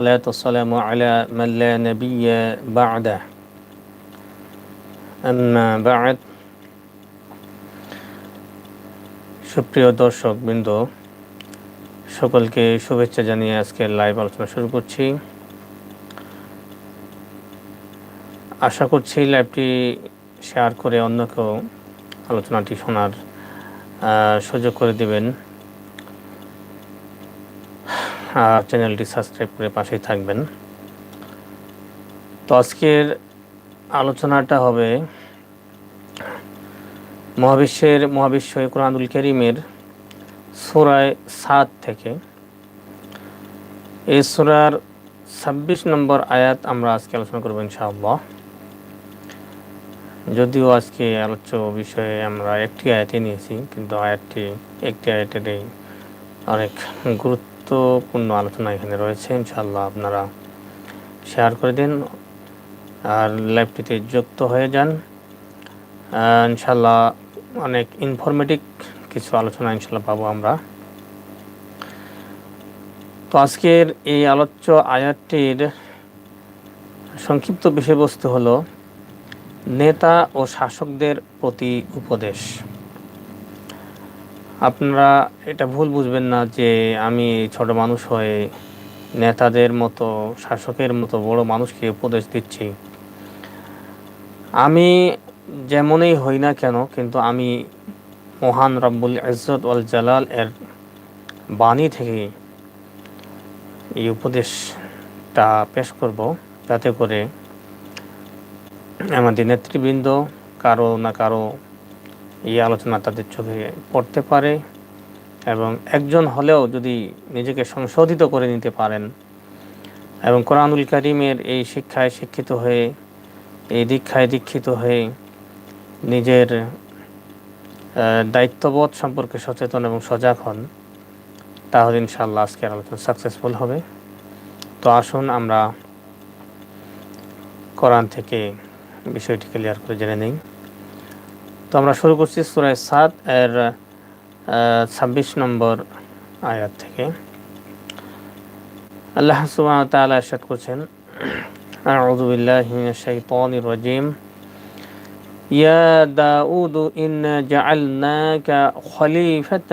الصلاة والسلام على من لا نبي بعده أما بعد সুপ্রিয় দর্শক বৃন্দ সকলকে শুভেচ্ছা জানিয়ে আজকে লাইভ আলোচনা শুরু করছি আশা করছি লাইভটি শেয়ার করে অন্যকেও আলোচনাটি শোনার সুযোগ করে দিবেন আর চ্যানেলটি সাবস্ক্রাইব করে পাশেই থাকবেন। তো আজকের আলোচনাটা হবে মহাবিশ্বের, মহাবিশ্ব কোরআনুল করিমের সুরায় সাত থেকে। এই সোরার ছাব্বিশ নম্বর আয়াত আমরা আজকে আলোচনা করব ইনশাআল্লাহ। যদিও আজকে আলোচ্য বিষয়ে আমরা একটি আয়াতে নিয়েছি, কিন্তু আয়াতটি একটি আয়াতেরই অনেক গুরুত্বপূর্ণ আলোচনা এখানে রয়েছে। ইনশাআল্লাহ আপনারা শেয়ার করে দিন আর লাইভটিতে যুক্ত হয়ে যান। ইনশাল্লাহ অনেক ইনফরমেটিভ কিছু আলোচনা ইনশাল্লাহ পাবো আমরা। তো আজকের এই আলোচ্য আয়াতটির সংক্ষিপ্ত বিষয়বস্তু হলো, নেতা ও শাসকদের প্রতি উপদেশ। আপনারা এটা ভুল বুঝবেন না যে আমি ছোট মানুষ হয়ে নেতাদের মতো, শাসকের মতো বড় মানুষকে উপদেশ দিচ্ছি। আমি যেমনই হই না কেন, কিন্তু আমি মহান রব্বুল ইজ্জত ওয়াল জালাল এর বাণী থেকে এই উপদেশটা পেশ করব। যাতে করে আমাদের নেতৃবৃন্দ কারও না কারও এই আলোচনা তাদের চোখে পড়তে পারে এবং একজন হলেও যদি নিজেকে সংশোধিত করে নিতে পারেন এবং কোরআনুল করিমের এই শিক্ষায় শিক্ষিত হয়ে, এই দীক্ষায় দীক্ষিত হয়ে নিজের দায়িত্ববোধ সম্পর্কে সচেতন এবং সজাগ হন, তাহলে ইনশাল্লাহ আজকের আলোচনা সাকসেসফুল হবে। তো আসুন আমরা কোরআন থেকে বিষয়টি ক্লিয়ার করে জেনে নিই। তো আমরা শুরু করছি সুরায় সাত এর ছাব্বিশ নম্বর আয়াত থেকে আল্লাহ সুবাহ তালা এরশাদ করছেন أعوذ بالله من الشيطان الرجيم يا داود إنا جعلناك خليفة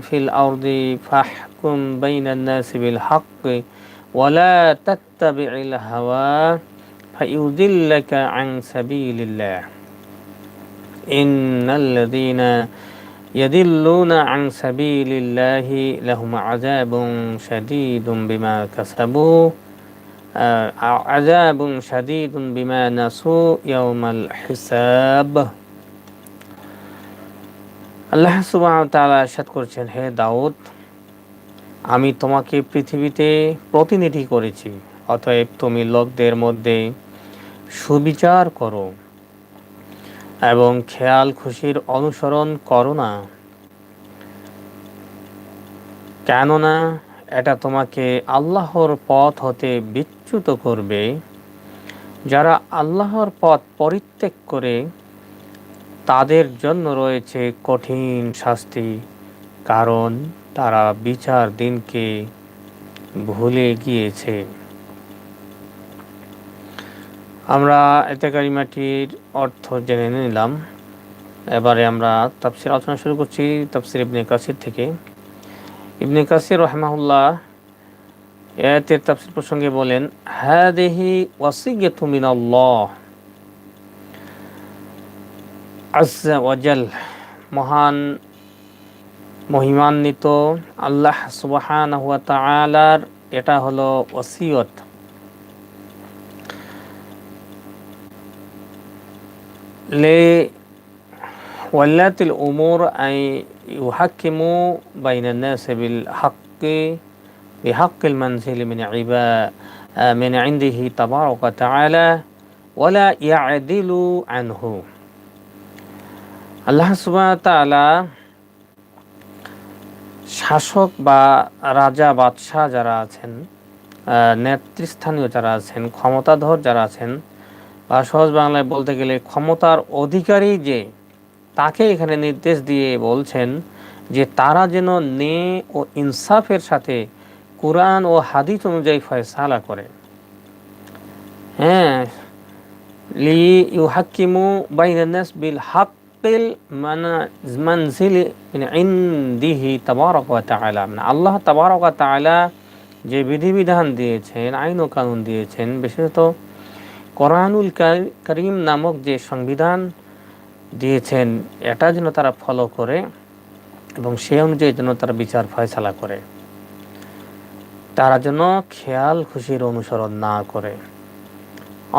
في الأرض فاحكم بين الناس بالحق ولا تتبع الهوى فيضلك عن سبيل الله إن الذين يدلون عن سبيل الله لهم عذاب شديد بما كسبوا عذاب شديد بما نسوا يوم الحساب আল্লাহ সুবাহ তাআলা ইরশাদ করছেন হে দাউদ আমি তোমাকে পৃথিবীতে প্রতিনিধি করেছি অতএব তুমি লোকদের মধ্যে সুবিচার করো এবং খেয়াল খুশির অনুসরণ করো না। কেননা এটা তোমাকে আল্লাহর পথ হতে বিচ্যুত করবে। যারা আল্লাহর পথ পরিত্যাগ করে, তাদের জন্য রয়েছে কঠিন শাস্তি, কারণ তারা বিচার দিনকে ভুলে গিয়েছে। আমরা এতে কারিমাটির অর্থ জেনে নিলাম। এবারে আমরা তাফসির আলোচনা শুরু করছি তাফসির ইবনে কাসির থেকে। ইবনে কাসির রহমাহুল্লাহ এতের তাফসির প্রসঙ্গে বলেন হ্যাঁ দেহি ওয়াসিগেতু মিনাল্লাহ আজ্জা ওয়াজাল মহান, মহিমান্বিত আল্লাহ সুবহানাহু ওয়া তাআলার এটা হলো ওসিয়ত। لولاة الأمور أن يحكموا بين الناس بالحق بحق المنزل من عباء من عنده تبارك وتعالى ولا يعدلوا عنه আল্লাহ সুবাহ তাআলা শাসক বা রাজা বাদশাহ যারা আছেন নেতৃস্থানীয় যারা আছেন ক্ষমতাধর যারা আছেন বা সহজ বাংলায় বলতে গেলে ক্ষমতার অধিকারী যে, তাকে এখানে নির্দেশ দিয়ে বলছেন যে, তারা যেন নে ও ইনসাফের সাথে কোরআন ও হাদিস অনুযায়ী ফয়সালা করে। হ্যাঁ লি ইউহাক্কিমু বাইনান নাস বিল হাক্কিল মানজিল মিন ইনদিহি তাবারাক ওয়া মানে আল্লাহ তাবারাক ওয়া যে বিধিবিধান দিয়েছেন, আইন ও কানুন দিয়েছেন, বিশেষত কোরআনুল করিম নামক যে সংবিধান দিয়েছেন, এটা যেন তারা ফলো করে এবং সে অনুযায়ী যেন তারা বিচার ফয়সালা করে। তারা যেন খেয়াল খুশির অনুসরণ না করে।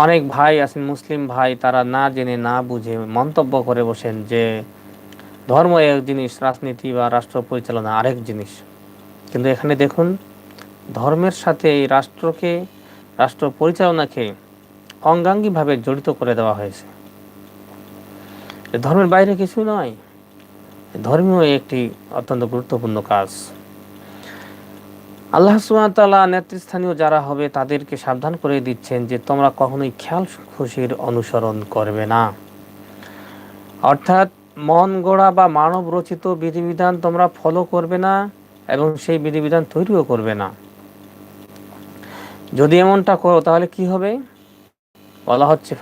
অনেক ভাই আছেন মুসলিম ভাই, তারা না জেনে, না বুঝে মন্তব্য করে বসেন যে ধর্ম এক জিনিস, রাজনীতি বা রাষ্ট্র পরিচালনা আরেক জিনিস। কিন্তু এখানে দেখুন, ধর্মের সাথে এই রাষ্ট্রকে, রাষ্ট্র পরিচালনাকে অঙ্গাঙ্গিভাবে জড়িত করে দেওয়া হয়েছে। ধর্মের বাইরে কিছু নয়। ধর্মীয় একটি অত্যন্ত গুরুত্বপূর্ণ কাজ। আল্লাহ সুবাহতাল্লাহ নেতৃস্থানীয় যারা হবে, তাদেরকে সাবধান করে দিচ্ছেন যে তোমরা কখনোই খেয়াল খুশির অনুসরণ করবে না। অর্থাৎ মন গড়া বা মানব রচিত বিধিবিধান তোমরা ফলো করবে না এবং সেই বিধিবিধান তৈরিও করবে না। যদি এমনটা করো, তাহলে কি হবে? বলা হচ্ছে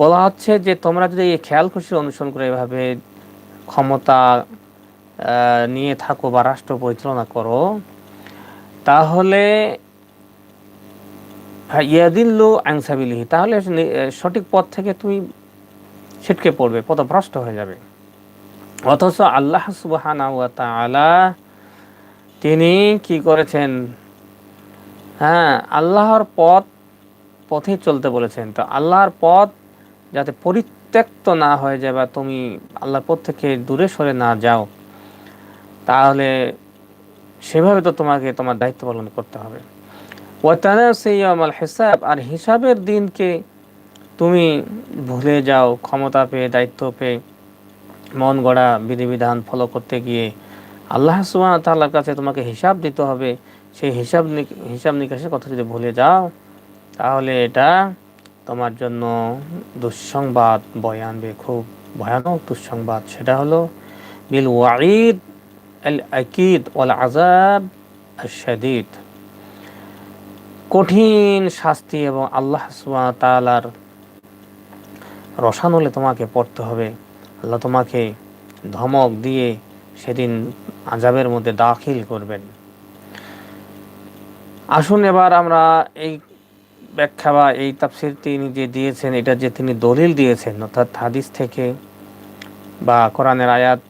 বলা হচ্ছে যে, তোমরা যদি এই খেয়াল খুশির অনুসরণ করে এভাবে ক্ষমতা নিয়ে থাকো বা রাষ্ট্র পরিচালনা করো, তাহলে ইয়াদিল্লু আংসাবিলিহি তাহলে সঠিক পথ থেকে তুমি ছিটকে পড়বে, পথভ্রষ্ট হয়ে যাবে। অথচ আল্লাহ সুবাহানা তিনি কি করেছেন? হ্যাঁ আল্লাহর পথ পথে চলতে বলেছেন। তো আল্লাহর পথ যাতে পরিত্যক্ত না হয়ে যায় বা তুমি আল্লাহর পথ থেকে দূরে সরে না যাও, তাহলে সেভাবে তো তোমাকে, তোমার দায়িত্ব পালন করতে হবে। ওয়াতানা হিসাব, আর হিসাবের দিনকে তুমি ভুলে যাও, ক্ষমতা পেয়ে, দায়িত্ব পেয়ে। মন গড়া বিধিবিধান ফলো করতে গিয়ে আল্লাহ সুবাহ তাল্লার কাছে তোমাকে হিসাব দিতে হবে। সেই হিসাব হিসাব নিকাশের কথা যদি ভুলে যাও, তাহলে এটা তোমার জন্য দুঃসংবাদ বয়ে আনবে খুব ভয়ানক দুঃসংবাদ। সেটা হলো, বিল ওয়াঈদ আল আকিদ ওয়াল আজাব শাদিদ। কঠিন শাস্তি এবং আল্লাহ সুবাহ তালার রসানলে তোমাকে পড়তে হবে। আল্লাহ তোমাকে ধমক দিয়ে সেদিন আজাবের মধ্যে দাখিল করবেন। আসুন এবার আমরা এই ব্যাখ্যা বা এই তাফসির তিনি যে দিয়েছেন, এটা যে তিনি দলিল দিয়েছেন, অর্থাৎ হাদিস থেকে বা কোরআনের আয়াত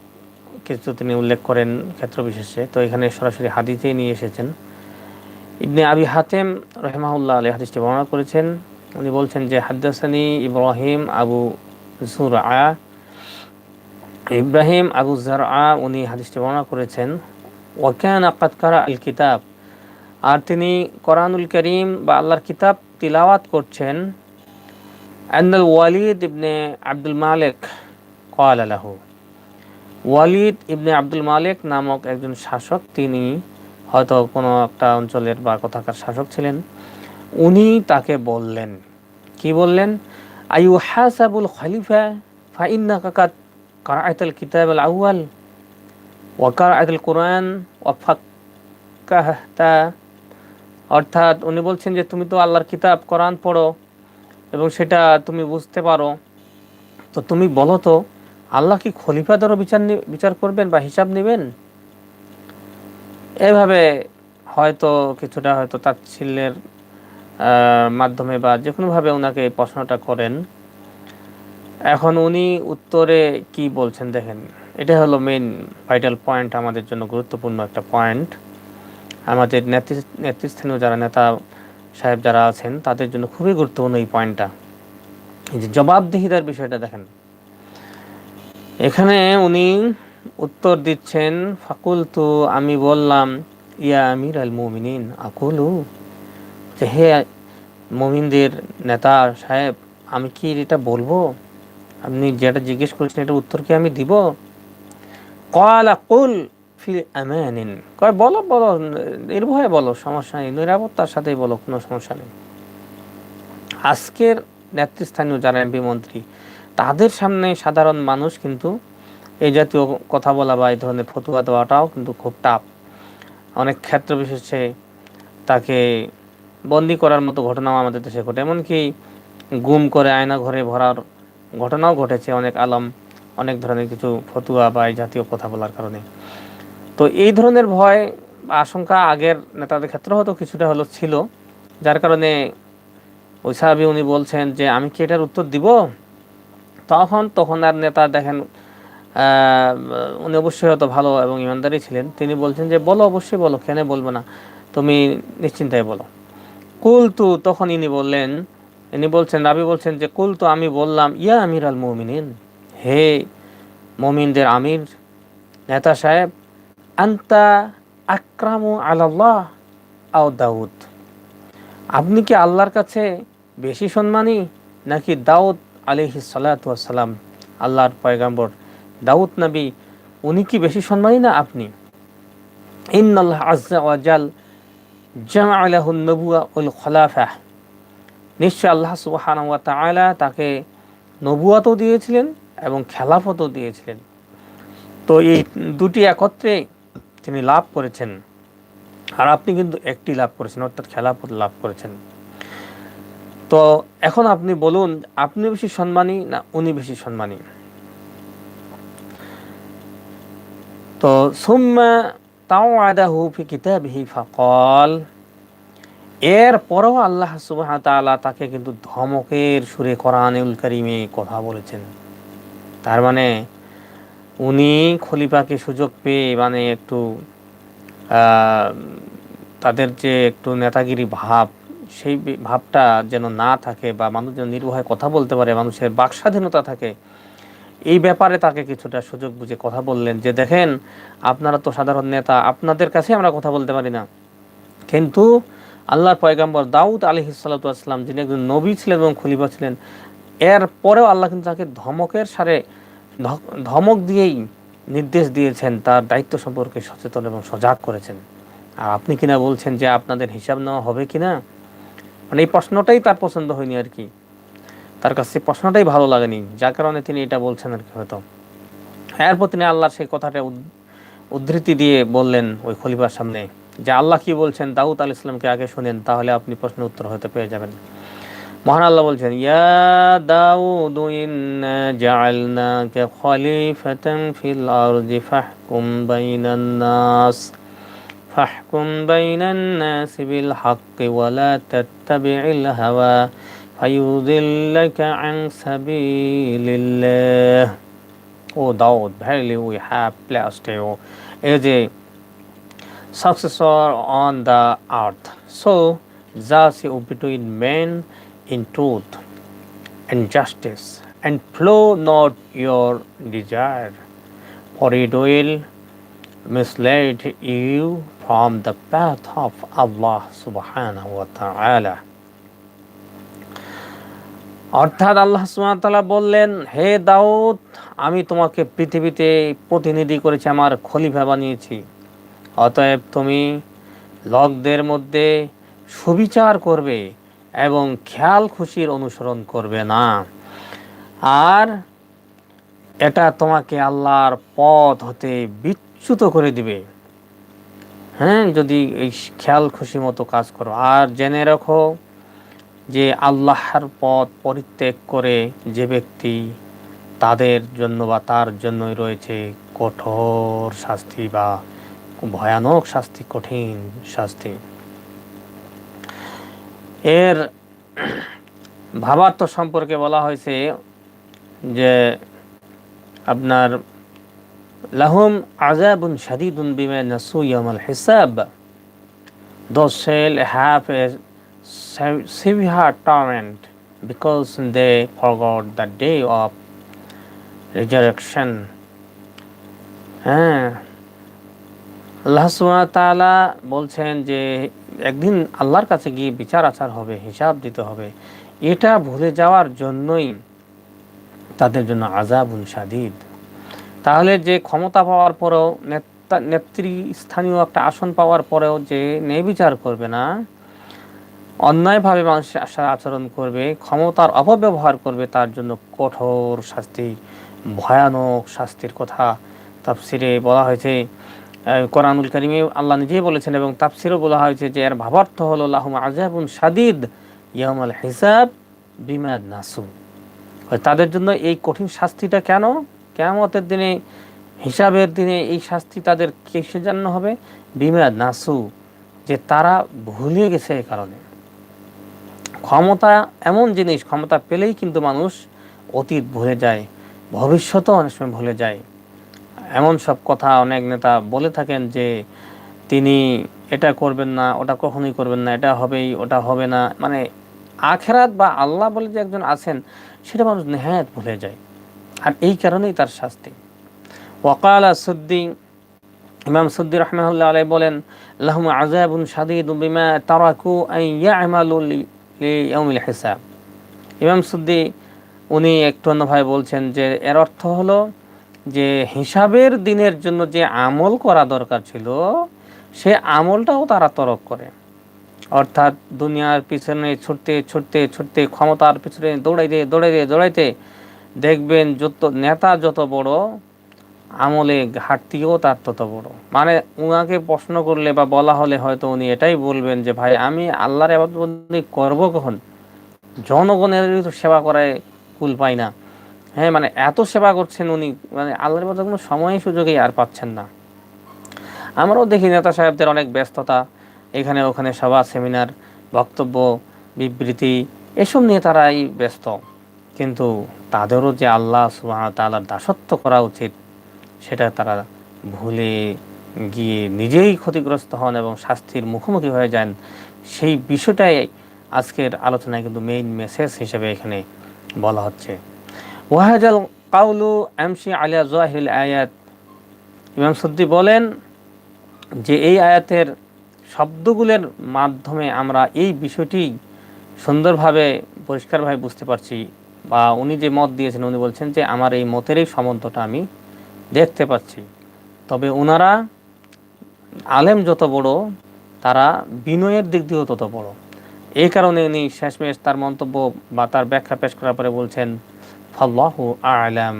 কিছু তিনি উল্লেখ করেন ক্ষেত্র বিশেষে তো এখানে সরাসরি হাদিসেই নিয়ে এসেছেন। ইবনে আবি হাতেম রহমাউল্লাহ আলী হাদিসটি বর্ণনা করেছেন। উনি বলছেন যে, হাদ্দাসানি ইব্রাহিম আবু জুর ইব্রাহিম আবু জার আ উনি হাদিসটি বর্ণনা করেছেন ওয়াকান আকাত কারা আল কিতাব আর তিনি কোরআনুল করিম বা আল্লাহর কিতাব তিলাওয়াত করছেন। আন্দাল ওয়ালিদ ইবনে আব্দুল মালিক কয়াল আলাহু ওয়ালিদ ইবনে আব্দুল মালিক নামক একজন শাসক, তিনি হয়তো কোনো একটা অঞ্চলের বা কথাকার শাসক ছিলেন, উনি তাকে বললেন। কি বললেন? আইউ হাসাবুল খলিফা ফাইন্না কাকাত কারাআতুল কিতাব আল আউয়াল ওয়া কারাআতুল কোরআন ওয়া ফাক্কাহতা অর্থাৎ উনি বলছেন যে, তুমি তো আল্লাহর কিতাব, কোরআন পড়ো এবং সেটা তুমি বুঝতে পারো। তো তুমি বলো তো, আল্লাহ কি খলিফা দ্বারা বিচার বিচার করবেন বা হিসাব নেবেন? এভাবে হয়তো কিছুটা হয়তো তাচ্ছিল্যের মাধ্যমে বা যে কোনোভাবে ওনাকে প্রশ্নটা করেন। এখন উনি উত্তরে কি বলছেন দেখেন, এটা হলো মেন ভাইটাল পয়েন্ট আমাদের জন্য গুরুত্বপূর্ণ একটা পয়েন্ট আমাদের নেতৃস্থানীয় যারা নেতা সাহেব যারা আছেন, তাদের জন্য খুবই গুরুত্বপূর্ণ এই পয়েন্টটা এই যে জবাবদিহিতার বিষয়টা দেখেন। এখানে উনি উত্তর দিচ্ছেন ফাকুল তো আমি বললাম, ইয়া আমির আল মুমিনিন, আকুলু, যে হে মমিনদের নেতা সাহেব, আমি কি এটা বলব? আপনি যেটা জিজ্ঞেস করেছেন এটা উত্তর কি আমি দিব? কল আকুল ফি আমানিন। কয়, বলো বলো নির্ভয়ে বলো, সমস্যা নেই, নিরাপত্তার সাথেই বলো, কোনো সমস্যা নেই। আজকের নেতৃস্থানীয় যারা এমপি মন্ত্রী, তাদের সামনে সাধারণ মানুষ কিন্তু এই জাতীয় কথা বলা বা এই ধরনের ফতুয়া দেওয়াটাও কিন্তু খুব টাফ। অনেক ক্ষেত্র বিশেষে তাকে বন্দি করার মতো ঘটনাও আমাদের দেশে ঘটে। এমনকি গুম করে আয়না ঘরে ভরার ঘটনাও ঘটেছে, অনেক আলম, অনেক ধরনের কিছু ফতুয়া বা এই জাতীয় কথা বলার কারণে। তো এই ধরনের ভয়, আশঙ্কা আগের নেতাদের ক্ষেত্রে হয়তো কিছুটা হলো ছিল। যার কারণে ওই সাহাবি উনি বলছেন যে, আমি কি এটার উত্তর দিব? তখন তখন আর নেতা দেখেন উনি অবশ্যই হয়তো ভালো এবং ইমানদারি ছিলেন। তিনি বলছেন যে, বলো, অবশ্যই বলো, কেন বলব না? তুমি নিশ্চিন্তায় বলো। কুলতু, তখন ইনি বললেন ইনি বলছেন, রাবি বলছেন যে, কুল তো আমি বললাম, ইয়া আমির আল মমিনিন, হে মমিনদের আমির, নেতা সাহেব, আন্তা আক্রামু আল্লাহ আও দাউদ। আপনি কি আল্লাহর কাছে বেশি সম্মানী নাকি দাউদ আলিহি সালাম, আল্লাহর পয়গাম্বর? দাউদ নবী, উনি কি বেশি সম্মানী না আপনি? ইন্নাল্লাহ আজ্জা ওয়াজাল জামা আলাহুন নবুয়া উল খলাফা। নিশ্চয় আল্লাহ সুবহানাহু ওয়া তাআলা তাকে নবুয়াতও দিয়েছিলেন এবং খেলাফতও দিয়েছিলেন। তো এই দুটি একত্রে তিনি লাভ করেছেন। আর আপনি কিন্তু একটি লাভ করেছেন, অর্থাৎ খেলাফত লাভ করেছেন। তো এখন আপনি বলুন, আপনি বেশি সম্মানী না উনি বেশি সম্মানী? তো সুম্মা তাও আদাহু ফি কিতাবিহি ফাকাল এর পরেও আল্লাহ সুবহান তাআলা তাকে কিন্তু ধমকের সুরে কোরআনুল কারীমে কথা বলেছেন। তার মানে উনি খলিফাকে সুযোগ পেয়ে মানে একটু তাদের যে একটু নেতাগিরি ভাব, সেই ভাবটা যেন না থাকে বা মানুষ যেন নির্ভয়ে কথা বলতে পারে, মানুষের বাক স্বাধীনতা থাকে, এই ব্যাপারে তাকে কিছুটা সুযোগ বুঝে কথা বললেন যে, দেখেন, আপনারা তো সাধারণ নেতা, আপনাদের কাছে আমরা কথা বলতে পারি না। কিন্তু আল্লাহর পয়গাম্বর দাউদ আলী হিসালাতাম যিনি একজন নবী ছিলেন এবং খলিফা ছিলেন, এর পরেও আল্লাহ কিন্তু তাকে ধমকের সারে ধমক দিয়েই নির্দেশ দিয়েছেন, তার দায়িত্ব সম্পর্কে সচেতন এবং সজাগ করেছেন। আর আপনি কিনা বলছেন যে আপনাদের হিসাব নেওয়া হবে কিনা? মানে এই প্রশ্নটাই তার পছন্দ হয়নি আর কি। তার কাছে প্রশ্নটাই ভালো লাগেনি, যার কারণে তিনি এটা বলছেন আর কি হয়তো। এরপর তিনি আল্লাহর সেই কথাটা উদ্ধৃতি দিয়ে বললেন ওই খলিফার সামনে যে আল্লাহ কি বলছেন দাউদ আল ইসলামকে আগে শুনেন তাহলে আপনি প্রশ্ন উত্তর হয়তো পেয়ে যাবেন মহান আল্লাহ বলছেন ইয়া দাউদ ইন্না জাআলনাকা খলিফাতান ফিল আরদি ফাহকুম বাইনান নাস فاحكم بين الناس بالحق ولا تتبع الهوى فيضلك عن سبيل الله Oh Daud, verily we have blessed you as a successor on the earth. So thus you between men in truth and justice, and flow not your desire, for it will mislead you from the path of Allah subhanahu wa ta'ala. অর্থাৎ আল্লাহ সুবহানাহু বললেন হে দাউদ আমি তোমাকে পৃথিবীতে প্রতিনিধি করেছি আমার খলিফা বানিয়েছি অতএব তুমি লোকদের মধ্যে সুবিচার করবে এবং খেয়াল খুশির অনুসরণ করবে না। আর এটা তোমাকে আল্লাহর পথ হতে বিচ্যুত করে দিবে। হ্যাঁ যদি এই খেয়াল খুশি মতো কাজ করো। আর জেনে রাখো যে আল্লাহর পথ পরিত্যাগ করে যে ব্যক্তি তাদের জন্য বা তার জন্যই রয়েছে কঠোর শাস্তি বা ভয়ানক শাস্তি, কঠিন শাস্তি। এর ভাবার্থ সম্পর্কে বলা হয়েছে যে আপনার লাহম আজাবুন শাদিদুন বিমে নাসু ইয়ামাল হিসাব। Those have a severe torment because they forgot the day of resurrection. হ্যাঁ আল্লাহ তাআলা বলছেন যে একদিন আল্লাহর কাছে গিয়ে বিচার আচার হবে, হিসাব দিতে হবে। এটা ভুলে যাওয়ার জন্যই তাদের জন্য আজাবুন শাদিদ। তাহলে যে ক্ষমতা পাওয়ার পরেও, নেতা, নেত্রী, স্থানীয় একটা আসন পাওয়ার পরেও যে ন্যায় বিচার করবে না, অন্যায়ভাবে মানুষের সাথে আচরণ করবে, ক্ষমতার অপব্যবহার করবে, তার জন্য কঠোর শাস্তি, ভয়ানক শাস্তির কথা তাফসিরে বলা হয়েছে। কোরআনুল করিমে আল্লাহ নিজেই বলেছেন এবং তাফসিরও বলা হয়েছে যে এর ভাবার্থ হলো, লাহুম আজাবুন সাদিদ ইয়ামাল হিসাব বিমাদ নাসু তাদের জন্য এই কঠিন শাস্তিটা কেন? কেমতের দিনে, হিসাবের দিনে এই শাস্তি তাদের কিসের জন্য হবে? বিমাদ নাসু যে তারা ভুলে গেছে এই কারণে। ক্ষমতা এমন জিনিস, ক্ষমতা পেলেই কিন্তু মানুষ অতীত ভুলে যায়, ভবিষ্যতও অনেক সময় ভুলে যায়। এমন সব কথা অনেক নেতা বলে থাকেন যে তিনি এটা করবেন না, ওটা কখনোই করবেন না, এটা হবেই, ওটা হবে না। মানে আখেরাত বা আল্লাহ বলে যে একজন আছেন, সেটা মানুষ নেহায়াত ভুলে যায়। আর এই কারণেই তার শাস্তি। ওয়াকালা সুদ্দি ইমাম সুদ্দি রহমানুল্লাহ আলাই বলেন, লাহুম আজাবুন সাদিদ বিমা তারাকু আই ইয়ামালু লিয়াউমিল হিসাব। ইমাম সুদ্দি উনি একটু অন্যভাবে বলছেন যে, এর অর্থ হলো যে হিসাবের দিনের জন্য যে আমল করা দরকার ছিল, সে আমলটাও তারা তরক করে। অর্থাৎ দুনিয়ার পিছনে ছুটতে ছুটতে ছুটতে, ক্ষমতার পিছনে দৌড়াইতে দৌড়াইতে দৌড়াইতে দেখবেন যত নেতা যত বড়, আমলে ঘাটতিও তার তত বড়। মানে উনাকে প্রশ্ন করলে বা বলা হলে হয়তো উনি এটাই বলবেন যে, ভাই, আমি আল্লাহর আবাদবন্দি করব কখন? জনগণের সেবা করায় কুল পাই না। হ্যাঁ মানে এত সেবা করছেন উনি মানে আল্লাহর মধ্যে কোনো সময় সুযোগই আর পাচ্ছেন না। আমরাও দেখি নেতা সাহেবদের অনেক ব্যস্ততা, এখানে ওখানে সভা, সেমিনার, বক্তব্য, বিবৃতি, এসব নিয়ে তারাই ব্যস্ত। কিন্তু তাদেরও যে আল্লাহ সুবাহ দাসত্ব করা উচিত, সেটা তারা ভুলে গিয়ে নিজেই ক্ষতিগ্রস্ত হন এবং শাস্তির মুখোমুখি হয়ে যান, সেই বিষয়টাই আজকের আলোচনায় কিন্তু মেইন মেসেজ হিসেবে এখানে বলা হচ্ছে। ওয়াহাজাল কাউলু এমসি আলিয়া জোয়াহিল আয়াত। ইমাম সুদ্দি বলেন যে এই আয়াতের শব্দগুলোর মাধ্যমে আমরা এই বিষয়টি সুন্দরভাবে, পরিষ্কারভাবে বুঝতে পারছি বা উনি যে মত দিয়েছেন, উনি বলছেন যে আমার এই মতেরই সম্বন্ধটা আমি দেখতে পাচ্ছি। তবে ওনারা আলেম যত বড়, তারা বিনয়ের দিক দিয়েও তত বড়। এই কারণে উনি শেষমেশ তার মন্তব্য বা তার ব্যাখ্যা পেশ করার পরে বলছেন ফাল্লাহু আলাম।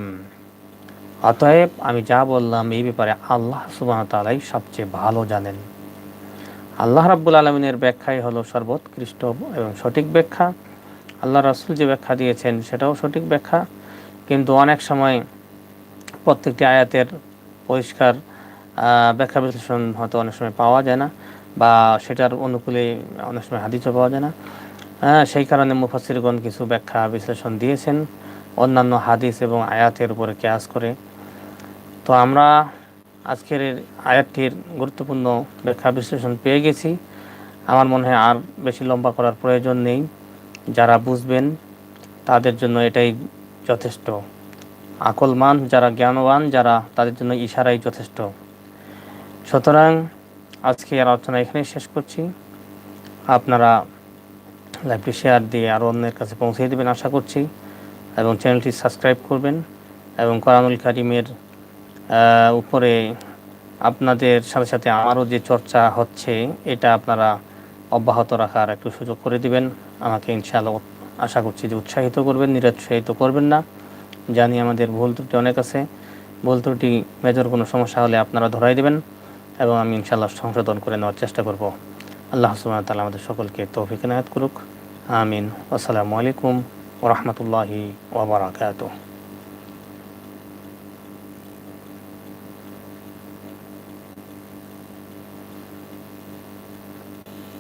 অতএব আমি যা বললাম এই ব্যাপারে আল্লাহ সুবাহ তালাই সবচেয়ে ভালো জানেন। আল্লাহ রাব্বুল আলমিনের ব্যাখ্যাই হলো সর্বোৎকৃষ্ট এবং সঠিক ব্যাখ্যা। আল্লাহ রাসুল যে ব্যাখ্যা দিয়েছেন সেটাও সঠিক ব্যাখ্যা। কিন্তু অনেক সময় প্রত্যেকটি আয়াতের পরিষ্কার ব্যাখ্যা বিশ্লেষণ হয়তো অনেক সময় পাওয়া যায় না বা সেটার অনুকূলে অনেক সময় হাদিসও পাওয়া যায় না। সেই কারণে মুফাসিরগণ কিছু ব্যাখ্যা বিশ্লেষণ দিয়েছেন। অন্যান্য হাদিস এবং আয়াতের উপরে কেয়াস করে। তো আমরা আজকের আয়াতটির গুরুত্বপূর্ণ ব্যাখ্যা বিশ্লেষণ পেয়ে গেছি। আমার মনে হয় আর বেশি লম্বা করার প্রয়োজন নেই। যারা বুঝবেন, তাদের জন্য এটাই যথেষ্ট। আকলমান, যারা জ্ঞানবান, যারা তাদের জন্য ইশারাই যথেষ্ট। সুতরাং আজকে আলোচনা এখানেই শেষ করছি। আপনারা লাইভটি শেয়ার দিয়ে আরও অন্যের কাছে পৌঁছে দেবেন আশা করছি। এবং চ্যানেলটি সাবস্ক্রাইব করবেন এবং করামুল কারিমের উপরে আপনাদের সাথে সাথে আমারও যে চর্চা হচ্ছে, এটা আপনারা অব্যাহত রাখার একটু সুযোগ করে দিবেন। আমাকে ইনশাআল্লাহ আশা করছি যে উৎসাহিত করবেন, নিরুৎসাহিত করবেন না। জানি আমাদের ভুল ত্রুটি অনেক আছে। ভুল ত্রুটি মেজর কোনো সমস্যা হলে আপনারা ধরাই দেবেন এবং আমি ইনশাআল্লাহ সংশোধন করে নেওয়ার চেষ্টা করব। আল্লাহ সুবহানাহু ওয়া তাআলা আমাদের সকলকে তৌফিক এনায়েত করুক। আমিন। আসসালামু আলাইকুম। ورحمة الله وبركاته.